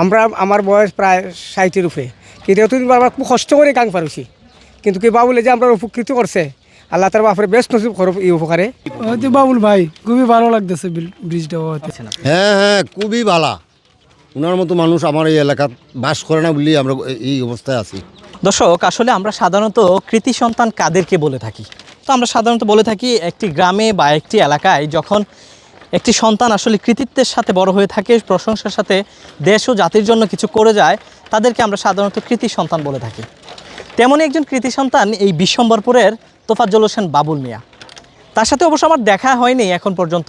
আমরা আমার বয়স প্রায় ষাটের উপরে। কিন্তু এতদিন আমরা খুব কষ্ট করে কাং পারছি কিন্তু কি বাবুলে যে আমরা উপকৃত করছে আল্লাহ তার বাপরে বেশ নসিব করো এই উপকারে বাবুল ভাই খুবই ভালো লাগতেছে ব্রিজটা হ্যাঁ হ্যাঁ খুবই ভালা। ওনার মতো মানুষ আমার এই এলাকাত বাস করে না বলি আমরা এই অবস্থায় আছি। দর্শক আসলে আমরা সাধারণত কৃতি সন্তান কাদেরকে বলে থাকি? তো আমরা সাধারণত বলে থাকি একটি গ্রামে বা একটি এলাকায় যখন একটি সন্তান আসলে কৃতিত্বের সাথে বড় হয়ে থাকে, প্রশংসার সাথে দেশ ও জাতির জন্য কিছু করে যায়, তাদেরকে আমরা সাধারণত কৃতি সন্তান বলে থাকি। তেমনই একজন কৃতি সন্তান এই বিশ্বম্বরপুরের তোফাজ্জল হোসেন বাবুল মিয়া। তার সাথে অবশ্য আমার দেখা হয়নি এখন পর্যন্ত,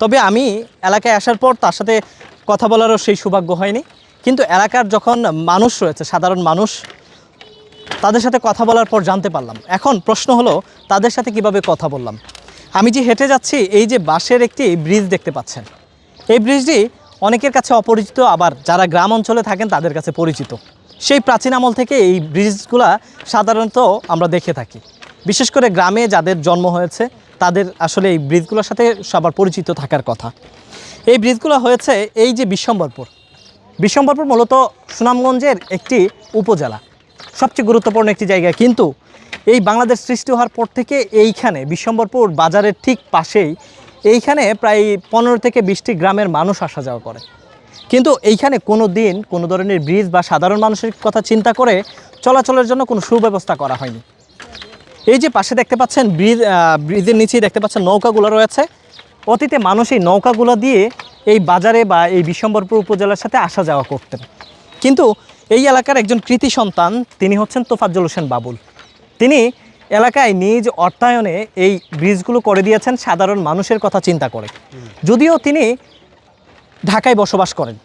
তবে আমি এলাকায় আসার পর তার সাথে কথা বলারও সেই সৌভাগ্য হয়নি। কিন্তু এলাকার যখন মানুষ রয়েছে, সাধারণ মানুষ, তাদের সাথে কথা বলার পর জানতে পারলাম। এখন প্রশ্ন হলো, তাদের সাথে কীভাবে কথা বললাম? আমি যে হেঁটে যাচ্ছি, এই যে বাঁশের একটি ব্রিজ দেখতে পাচ্ছেন। এই ব্রিজটি অনেকের কাছে অপরিচিত, আবার যারা গ্রাম অঞ্চলে থাকেন তাদের কাছে পরিচিত। সেই প্রাচীন আমল থেকে এই ব্রিজগুলা সাধারণত আমরা দেখে থাকি। বিশেষ করে গ্রামে যাদের জন্ম হয়েছে, তাদের আসলে এই ব্রিজগুলোর সাথে সবার পরিচিত থাকার কথা। এই ব্রিজগুলো হয়েছে এই যে বিশ্বম্বরপুর। বিশ্বম্বরপুর মূলত সুনামগঞ্জের একটি উপজেলা। সবচেয়ে গুরুত্বপূর্ণ একটি জায়গা। কিন্তু এই বাংলাদেশ সৃষ্টি হওয়ার পর থেকে এইখানে বিশ্বম্বরপুর বাজারের ঠিক পাশেই এইখানে প্রায় পনেরো থেকে বিশটি গ্রামের মানুষ আসা যাওয়া করে। কিন্তু এইখানে কোনো দিন কোনো ধরনের ব্রিজ বা সাধারণ মানুষের কথা চিন্তা করে চলাচলের জন্য কোনো সুব্যবস্থা করা হয়নি। এই যে পাশে দেখতে পাচ্ছেন ব্রিজ ব্রিজের নিচেই দেখতে পাচ্ছেন নৌকাগুলো রয়েছে। অতীতে মানুষ এই নৌকাগুলো দিয়ে এই বাজারে বা এই বিশ্বম্বরপুর উপজেলার সাথে আসা যাওয়া করতেন। কিন্তু এই এলাকার একজন কৃতি সন্তান, তিনি হচ্ছেন তোফাজ্জল হোসেন বাবুল। তিনি এলাকায় নিজ অর্থায়নে এই ব্রিজগুলো করে দিয়েছেন সাধারণ মানুষের কথা চিন্তা করে। যদিও তিনি ঢাকায় বসবাস করেন।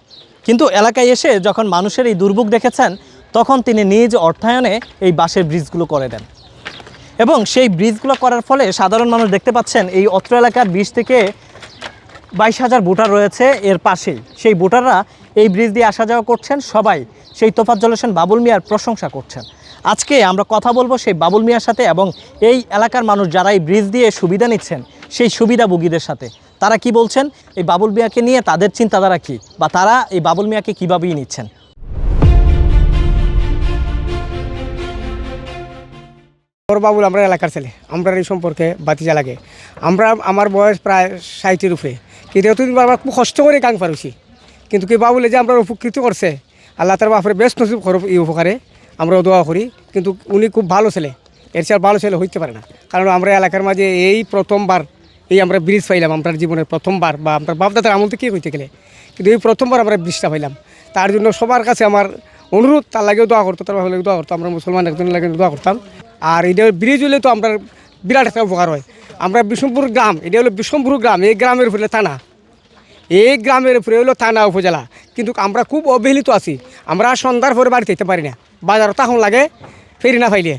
কিন্তু এলাকায় এসে যখন মানুষের এই দুর্ভোগ দেখেছেন, তখন তিনি নিজ অর্থায়নে এই বাঁশের ব্রিজগুলো করে দেন। এবং সেই ব্রিজগুলো করার ফলে সাধারণ মানুষ দেখতে পাচ্ছেন, এই অত্র এলাকার বিশ থেকে বাইশ হাজার ভোটার রয়েছে এর পাশেই। সেই ভোটাররা এই ব্রিজ দিয়ে আসা যাওয়া করছেন, সবাই সেই তোফাজ্জল হোসেন বাবুল মিয়ার প্রশংসা করছেন। আজকে আমরা কথা বলব সেই বাবুল মিয়ার সাথে এবং এই এলাকার মানুষ যারা এই ব্রিজ দিয়ে সুবিধা নিচ্ছেন, সেই সুবিধাভোগীদের সাথে। তারা কি বলছেন? এই বাবুল মিয়াকে নিয়ে তাদের চিন্তাধারা কি? বা তারা এই বাবুল মিয়াকে কীভাবেই নিচ্ছেন? বাবুল, আমরা এলাকার ছেলে। আমরা এই সম্পর্কে বাতিজা লাগে। আমরা, আমার বয়স প্রায় ষাটের উপরে। কিন্তু এতদিন আমরা খুব কষ্ট করে কাং পারছি। কিন্তু কি বাবুলে যে আমরা উপকৃত করছে, আল্লাহ তার বাপরে বেশ নসিব করো এই উপকারে। আমরা দোয়া করি, কিন্তু উনি খুব ভালো ছেলে। এর চেয়ে ভালো ছেলে হইতে পারে না। কারণ আমরা এলাকার মাঝে এই প্রথমবার এই আমরা ব্রিজ পাইলাম আমরা জীবনের প্রথমবার, বা আমরা বাপদাদার আমল থেকে হইতে গেলে। কিন্তু এই প্রথমবার আমরা ব্রিজটা পাইলাম। তার জন্য সবার কাছে আমার অনুরোধ, তার লাগেও দোয়া করতো, তার ভালো দোয়া করতো, আমরা মুসলমান একজনের লাগে দোয়া করতাম। আর এটা ব্রিজ হলে তো আমরা বিরাট একটা উপকার হয়। আমরা বিষ্ণুপুর গ্রাম, এটা হলো বিষ্ণুপুর গ্রাম, এই গ্রামের উপরে থানা। এই গ্রামের উপরে হলো থানা উপজেলা। কিন্তু আমরা খুব অবহেলিত আছি। আমরা সন্ধ্যার পরে বাড়িতে যেতে পারি না। বাজার তখন লাগে, ফেরি না ফাইলে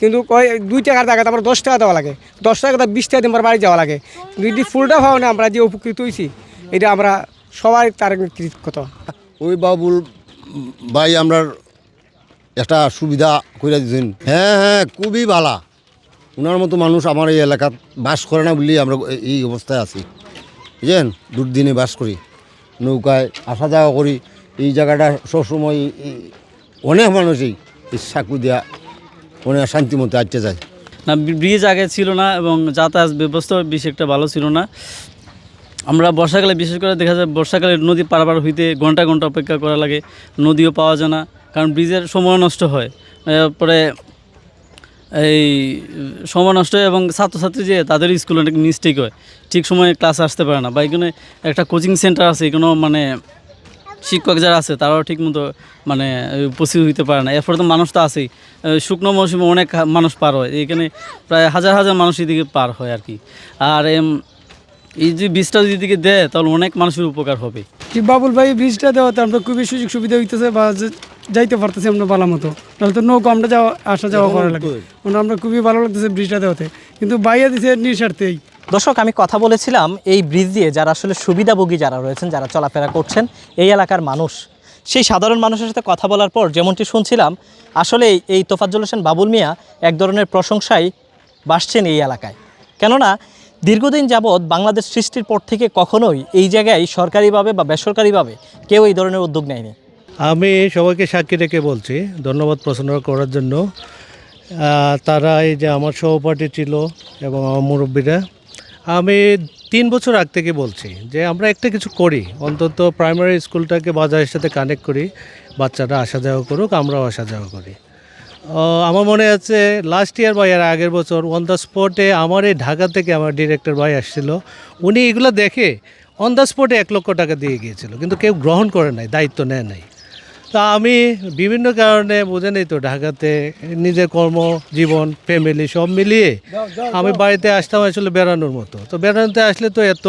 কিন্তু কয়, দুই টাকার জায়গাতে আমরা দশ টাকা দেওয়া লাগে। দশ টাকা বিশ টাকা আমার বাড়ি যাওয়া লাগে। যদি ফুলটা পাও না, আমরা যে উপকৃত হয়েছি এটা আমরা সবাই তার কৃতজ্ঞতা। ওই বাবুল ভাই আমরা একটা সুবিধা করে দিয়েছেন হ্যাঁ হ্যাঁ খুবই ভালা। ওনার মতো মানুষ আমার এই এলাকাত বাস করে না বলি আমরা এই অবস্থায় আছি। বুঝলেন দুর্দিনে বাস করি। নৌকায় আসা যাওয়া করি। এই জায়গাটা সবসময় অনেক মানুষই এই সাকু দিয়া অনেক শান্তি মতো আটকে যায়। না ব্রিজ আগে ছিল না এবং যাতায়াত ব্যবস্থা বেশ একটা ভালো ছিল না। আমরা বর্ষাকালে বিশেষ করে দেখা যায় বর্ষাকালে নদী পারাপার হইতে ঘণ্টা ঘণ্টা অপেক্ষা করা লাগে, নদীও পাওয়া যায় না, কারণ ব্রিজের সময় নষ্ট হয়। পরে এই সময় নষ্ট হয় এবং ছাত্রছাত্রী যে তাদের স্কুলে অনেক মিস্টেক হয়। ঠিক সময়ে ক্লাস আসতে পারে না বা এখানে একটা কোচিং সেন্টার আছে, এখানেও মানে শিক্ষক যারা আছে তারাও ঠিক মতো মানে উপস্থিত হইতে পারে না। এরপরে তো মানুষ তো আছেই। শুকনো মৌসুমে অনেক মানুষ পার হয়। এখানে প্রায় হাজার হাজার মানুষ এদিকে পার হয় আর কি। আর এই যে বীজটা যদি এদিকে দেয় তাহলে অনেক মানুষের উপকার হবে। কি বাবুল ভাই ব্রিজটা দেওয়াতে আমরা খুবই সুযোগ সুবিধা হইতেছে বা যাইতে পারতেছি আমরা ভালো মতো। নাহলে তো নৌকা আমরা যাওয়া আসা যাওয়া করা লাগে। মানে আমরা খুবই ভালো লাগতেছে ব্রিজটা দেওয়াতে। কিন্তু বাইয়া দিছে নিঃস্বার্থেই। দর্শক, আমি কথা বলেছিলাম এই ব্রিজ দিয়ে যারা আসলে সুবিধাভোগী যারা রয়েছেন, যারা চলাফেরা করছেন, এই এলাকার মানুষ। সেই সাধারণ মানুষের সাথে কথা বলার পর যেমনটি শুনছিলাম আসলে এই- তোফাজ্জল হোসেন বাবুল মিয়া এক ধরনের প্রশংসায় বাসছেন এই এলাকায়। কেননা, দীর্ঘদিন যাবৎ বাংলাদেশ সৃষ্টির পর থেকে কখনোই এই জায়গায় সরকারিভাবে বা বেসরকারিভাবে কেউ এই ধরনের উদ্যোগ নেয়নি। আমি সবাইকে সাক্ষী রেখে বলছি, ধন্যবাদ প্রশ্ন করার জন্য। তারা এই যে আমার সহপাঠী ছিল এবং আমার মুরব্বীরা আমি তিন বছর আগ থেকে বলছি যে আমরা একটা কিছু করি, অন্তত প্রাইমারি স্কুলটাকে বাজারের সাথে কানেক্ট করি, বাচ্চারা আসা যাওয়া করুক, আমরাও আসা যাওয়া করি। আমার মনে আছে লাস্ট ইয়ার বা এর আগের বছর অন দ্য স্পটে আমার এই ঢাকা থেকে আমার ডিরেক্টর ভাই আসছিল, উনি এগুলো দেখে অন দ্য স্পটে এক লক্ষ টাকা দিয়ে গিয়েছিল, কিন্তু কেউ গ্রহণ করে নাই, দায়িত্ব নেয় নাই। তা আমি বিভিন্ন কারণে বোঝেনই তো ঢাকাতে নিজের কর্ম জীবন ফ্যামিলি সব মিলিয়ে আমি বাড়িতে আসতাম আসলে বেড়ানোর মতো। তো বেড়ানোতে আসলে তো এত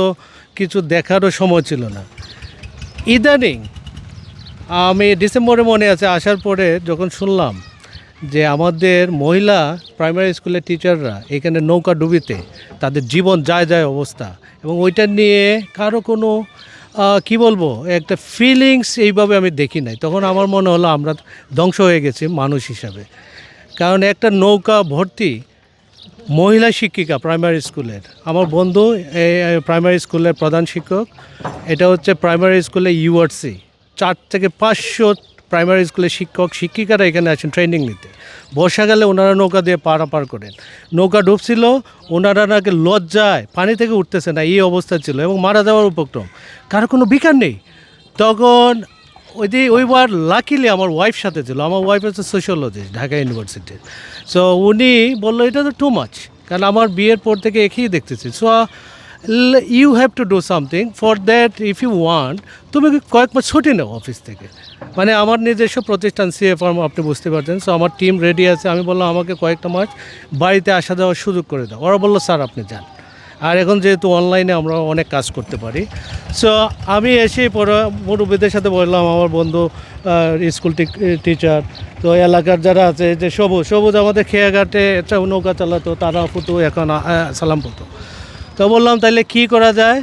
কিছু দেখারও সময় ছিল না। ইদানিং আমি ডিসেম্বরে মনে আছে আসার পরে যখন শুনলাম যে আমাদের মহিলা প্রাইমারি স্কুলের টিচাররা এখানে নৌকা ডুবিতে তাদের জীবন যায় যায় অবস্থা এবং ওইটা নিয়ে কারও কোনো কি বলব, একটা ফিলিংস এইভাবে আমি দেখি নাই। তখন আমার মনে হলো আমরা ধ্বংস হয়ে গেছি মানুষ হিসাবে। কারণ একটা নৌকা ভর্তি মহিলা শিক্ষিকা প্রাইমারি স্কুলের আমার বন্ধু প্রাইমারি স্কুলের প্রধান শিক্ষক, এটা হচ্ছে প্রাইমারি স্কুলে ইউআরসি চার থেকে পাঁচশো প্রাইমারি স্কুলের শিক্ষক, শিক্ষিকারা এখানে আছেন ট্রেনিং নিতে। বর্ষাকালে ওনারা নৌকা দিয়ে পারাপার করেন। নৌকা ডুবছিল, ওনারা নাকি লজ্জায় পানি থেকে উঠতেছে না, এই অবস্থা ছিল এবং মারা যাওয়ার উপক্রম। কারও কোনো বিকার নেই। তখন ওই যে ওইবার লাকিলি আমার ওয়াইফ সাথে ছিল, আমার ওয়াইফ হচ্ছে সোশিওলজিস্ট ঢাকা ইউনিভার্সিটির সো উনি বলল, এটা তো টু মাচ কারণ আমার বিয়ের পর থেকে একেই দেখতেছি। So you have to do something for that if you want তুমি কয়েক মাস ছুটি নাও অফিস থেকে। মানে আমার নিজস্ব প্রতিষ্ঠান সিএ ফার্ম আপনি বুঝতে পারছেন। সো আমার টিম রেডি আছে। আমি বললাম, আমাকে কয়েকটা মাস বাড়িতে আসা যাওয়ার সুযোগ করে দাও। ওরা বলল, স্যার, আপনি যান। আর এখন যেহেতু অনলাইনে আমরা অনেক কাজ করতে পারি। সো আমি এসে মুরব্বীদের সাথে বললাম, আমার বন্ধু স্কুল টিচার তো এলাকার যারা আছে, যে সবুজ সবুজ আমাদের খেয়াঘাটে একটা নৌকা চালাতো তারা ফুতো এখন সালাম ফুতো তো বললাম তাহলে কি করা যায়?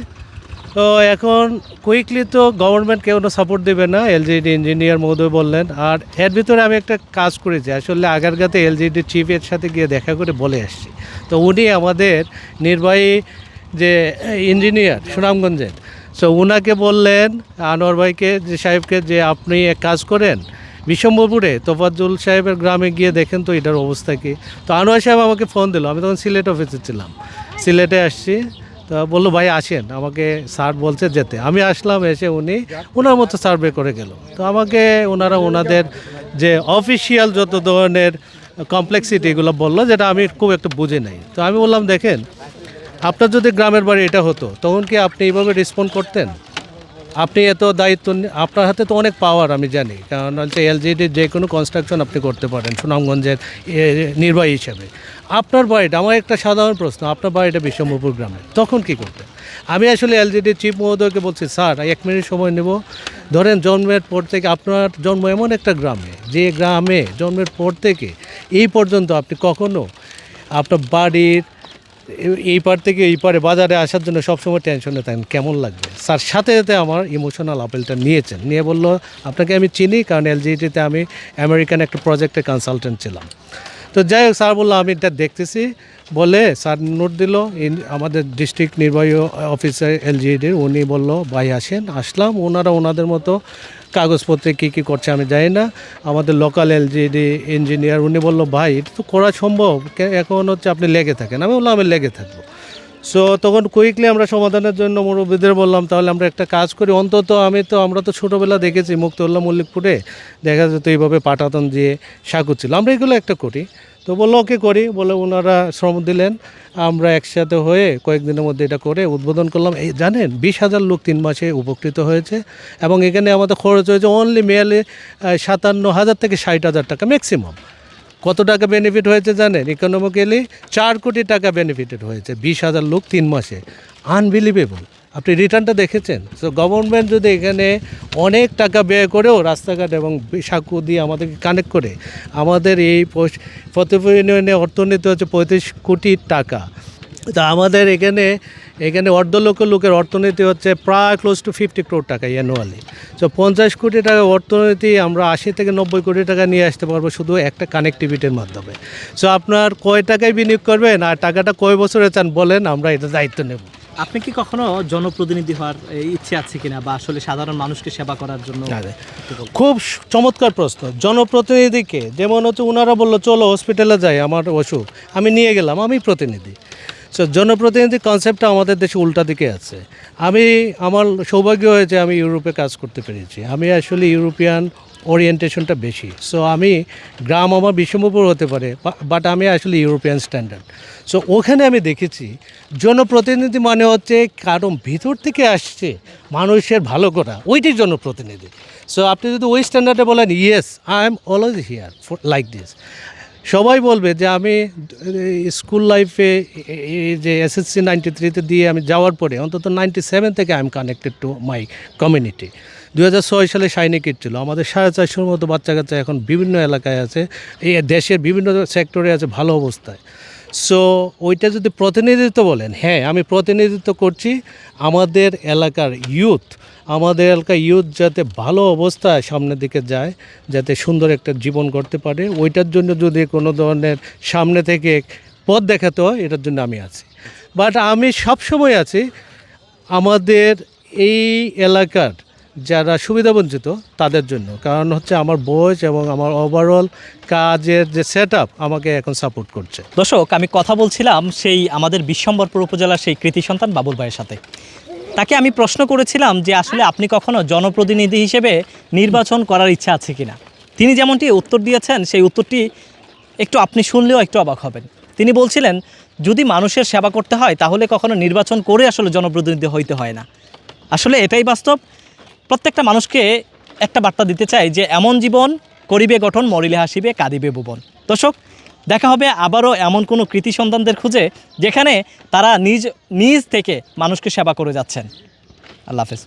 তো এখন কুইকলি তো গভর্নমেন্ট কেউ সাপোর্ট দেবে না এলজিডি ইঞ্জিনিয়ার মহোদয় বললেন। আর এর ভিতরে আমি একটা কাজ করেছি, আসলে আগের আগারগাতে এলজিডি চিফের সাথে গিয়ে দেখা করে বলে আসছি। তো উনি আমাদের নির্বাহী যে ইঞ্জিনিয়ার সুনামগঞ্জের সো উনাকে বললেন, আনোয়ার ভাইকে যে সাহেবকে যে আপনি এক কাজ করেন বিশ্বম্বরপুরে তোফাজ্জুল সাহেবের গ্রামে গিয়ে দেখেন তো এটার অবস্থা কি। তো আনোয়ার সাহেব আমাকে ফোন দিল, আমি তখন সিলেট অফিসে ছিলাম। সিলেটে আসছি, তা বলল, ভাই, আসেন, আমাকে স্যার বলছে যেতে। আমি আসলাম, এসে উনি ওনার মতো সার্ভে করে গেল। তো আমাকে ওনারা ওনাদের যে অফিসিয়াল যত ধরনের কমপ্লেক্সিটি এগুলো বলল, যেটা আমি খুব একটা বুঝে নাই। তো আমি বললাম, দেখেন, আপনার যদি গ্রামের বাড়ি এটা হতো, তখন কি আপনি এইভাবে রেসপন্ড করতেন? আপনি এত দায়িত্ব আপনার হাতে তো অনেক পাওয়ার আমি জানি। কারণ হচ্ছে এলজিডির যে কোনো কনস্ট্রাকশন আপনি করতে পারেন, সুনামগঞ্জের নির্বাহী হিসেবে। আপনার বাড়িটা, আমার একটা সাধারণ প্রশ্ন, আপনার বাড়িটা বিশ্বম্বরপুর গ্রামে, তখন কি করতেন? আমি আসলে এলজিডির চিফ মহোদয়কে বলছি, স্যার, এক মিনিট সময় নেব। ধরেন জন্মের পর থেকে আপনার জন্ম এমন একটা গ্রামে, যে গ্রামে জন্মের পর থেকে এই পর্যন্ত আপনি কখনো আপনার বাড়ির এই পার থেকে এই পারে বাজারে আসার জন্য সবসময় টেনশনে থাকেন, কেমন লাগবে? স্যার, সাথে সাথে আমার ইমোশনাল আপেলটা নিয়েছেন। নিয়ে বলল, আপনাকে আমি চিনি, কারণ এলজিটিতে আমি আমেরিকান একটা প্রজেক্টে কনসালটেন্ট ছিলাম। তো যাই হোক, স্যার বলল, আমি এটা দেখতেছি। বলে স্যার নোট দিল আমাদের ডিস্ট্রিক্ট নির্বাহী অফিসার এলজিডির উনি বলল, ভাই, আসেন। আসলাম, ওনারা ওনাদের মতো কাগজপত্রে কী কী করছে আমি জানি না। আমাদের লোকাল এলজিডি ইঞ্জিনিয়ার উনি বলল, ভাই, এটা তো করা সম্ভব। এখন হচ্ছে আপনি লেগে থাকেন। আমি বললাম, আমি লেগে থাকব। সো তখন কুইকলি আমরা সমাধানের জন্য মুরব্বীদের বললাম, তাহলে আমরা একটা কাজ করি। অন্তত আমি তো, আমরা তো ছোটোবেলা দেখেছি মুক্তউল্লাহ মল্লিকপুরে। দেখা যেত এইভাবে পাটাতন দিয়ে সাকু ছিল আমরা এগুলো একটা করি। তো বলল, ওকে করি। বলে ওনারা শ্রম দিলেন। আমরা একসাথে হয়ে কয়েকদিনের মধ্যে এটা করে উদ্বোধন করলাম। এই জানেন, বিশ হাজার লোক তিন মাসে উপকৃত হয়েছে এবং এখানে আমাদের খরচ হয়েছে অনলি মেয়ালে সাতান্ন হাজার থেকে ষাট হাজার টাকা ম্যাক্সিমাম কত টাকা বেনিফিট হয়েছে জানেন? ইকোনমিক্যালি চার কোটি টাকা বেনিফিটেড হয়েছে বিশ হাজার লোক তিন মাসে। আনবিলিভেবল আপনি রিটার্নটা দেখেছেন? সো গভর্নমেন্ট যদি এখানে অনেক টাকা ব্যয় করেও রাস্তাঘাট এবং সাঁকু দিয়ে আমাদেরকে কানেক্ট করে, আমাদের এই ফতেপুর ইউনিয়নে অর্থনীতি হচ্ছে পঁয়ত্রিশ কোটি টাকা। তা আমাদের এখানে এখানে অর্ধ লক্ষ লোকের অর্থনীতি হচ্ছে প্রায় ক্লোজ টু ফিফটি ক্রোড টাকা অ্যানুয়ালি সো পঞ্চাশ কোটি টাকা অর্থনীতি আমরা আশি থেকে নব্বই কোটি টাকা নিয়ে আসতে পারব শুধু একটা কানেক্টিভিটির মাধ্যমে। সো আপনার কয় টাকায় বিনিয়োগ করবেন আর টাকাটা কয় বছরে চান বলেন, আমরা এটা দায়িত্ব নেব। আপনি কি কখনো জনপ্রতিনিধি হওয়ার ইচ্ছে আছে কিনা বা আসলে সাধারণ মানুষকে সেবা করার জন্য খুব চমৎকার প্রশ্ন। জনপ্রতিনিধিকে, যেমন হচ্ছে ওনারা বলল, চলো হসপিটালে যাই, আমার অসুখ। আমি নিয়ে গেলাম, আমি প্রতিনিধি। সো জনপ্রতিনিধি কনসেপ্টটা আমাদের দেশে উল্টা দিকে আছে। আমি, আমার সৌভাগ্য হয়েছে আমি ইউরোপে কাজ করতে পেরেছি। আমি আসলে ইউরোপিয়ান ওরিয়েন্টেশনটা বেশি। সো আমি গ্রাম আমার বিষমপুর হতে পারে বাট আমি আসলে ইউরোপিয়ান স্ট্যান্ডার্ড সো ওখানে আমি দেখেছি, জনপ্রতিনিধি মানে হচ্ছে কারণ ভিতর থেকে আসছে মানুষের ভালো করা, ওইটাই জনপ্রতিনিধি। সো আপনি যদি ওই স্ট্যান্ডার্ডে বলেন yes I am always here like this সবাই বলবে যে, আমি স্কুল লাইফে যে এসএসসি নাইনটি থ্রিতে দিয়ে আমি যাওয়ার পরে, অন্তত নাইনটি সেভেন থেকে I am connected to my community দু হাজার ছয় সালে শাইনি কিট ছিল। আমাদের সাড়ে চারশোর মতো বাচ্চা কাচ্চা এখন বিভিন্ন এলাকায় আছে। এই দেশের বিভিন্ন সেক্টরে আছে ভালো অবস্থায়। সো ওইটা যদি প্রতিনিধিত্ব বলেন হ্যাঁ আমি প্রতিনিধিত্ব করছি আমাদের এলাকার ইউথ আমাদের এলাকার ইউথ যাতে ভালো অবস্থায় সামনের দিকে যায়, যাতে সুন্দর একটা জীবন করতে পারে, ওইটার জন্য যদি কোনো ধরনের সামনে থেকে পথ দেখাতে হয়, এটার জন্য আমি আছি। বাট আমি সবসময় আছি আমাদের এই এলাকার যারা সুবিধাবঞ্চিত তাদের জন্য। কারণ হচ্ছে আমার বয়স এবং আমার ওভারঅল কাজের যে সেট আমাকে এখন সাপোর্ট করছে। দর্শক, আমি কথা বলছিলাম সেই আমাদের বিশ্বম্বরপুর উপজেলার সেই কৃতি সন্তান বাবুল ভাইয়ের সাথে। তাকে আমি প্রশ্ন করেছিলাম যে, আসলে আপনি কখনো জনপ্রতিনিধি হিসেবে নির্বাচন করার ইচ্ছা আছে কিনা? তিনি যেমনটি উত্তর দিয়েছেন, সেই উত্তরটি একটু আপনি শুনলেও একটু অবাক হবেন। তিনি বলছিলেন, যদি মানুষের সেবা করতে হয়, তাহলে কখনো নির্বাচন করে আসলে জনপ্রতিনিধি হইতে হয় না। আসলে এটাই বাস্তব। প্রত্যেকটা মানুষকে একটা বার্তা দিতে চাই যে এমন জীবন করিবে গঠন মরিলে হাসিবে কাঁদিবে ভুবন। দর্শক, দেখা হবে আবারও এমন কোনো কৃতি সন্তানদের খুঁজে যেখানে তারা নিজ নিজ থেকে মানুষকে সেবা করে যাচ্ছেন। আল্লাহ হাফেজ।